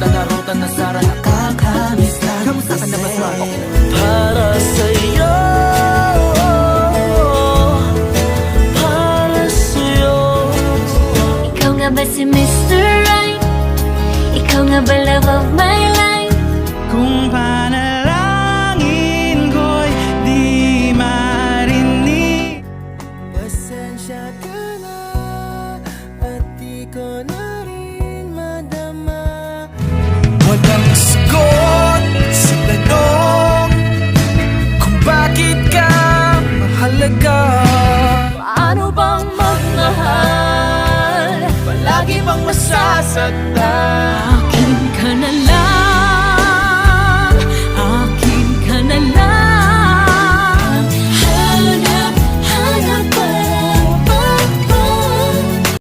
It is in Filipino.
Kalimutan na Sara nakakamiss ka Kamusta ka na ba, Swag? Para sa'yo Para sa'yo Ikaw nga ba si Mr. Right? Ikaw nga ba love of my life? Kung panalangin ko'y di marinig Pasensya ka na mahalaga Paano bang magmahal? Palagi bang masasaktan? Ka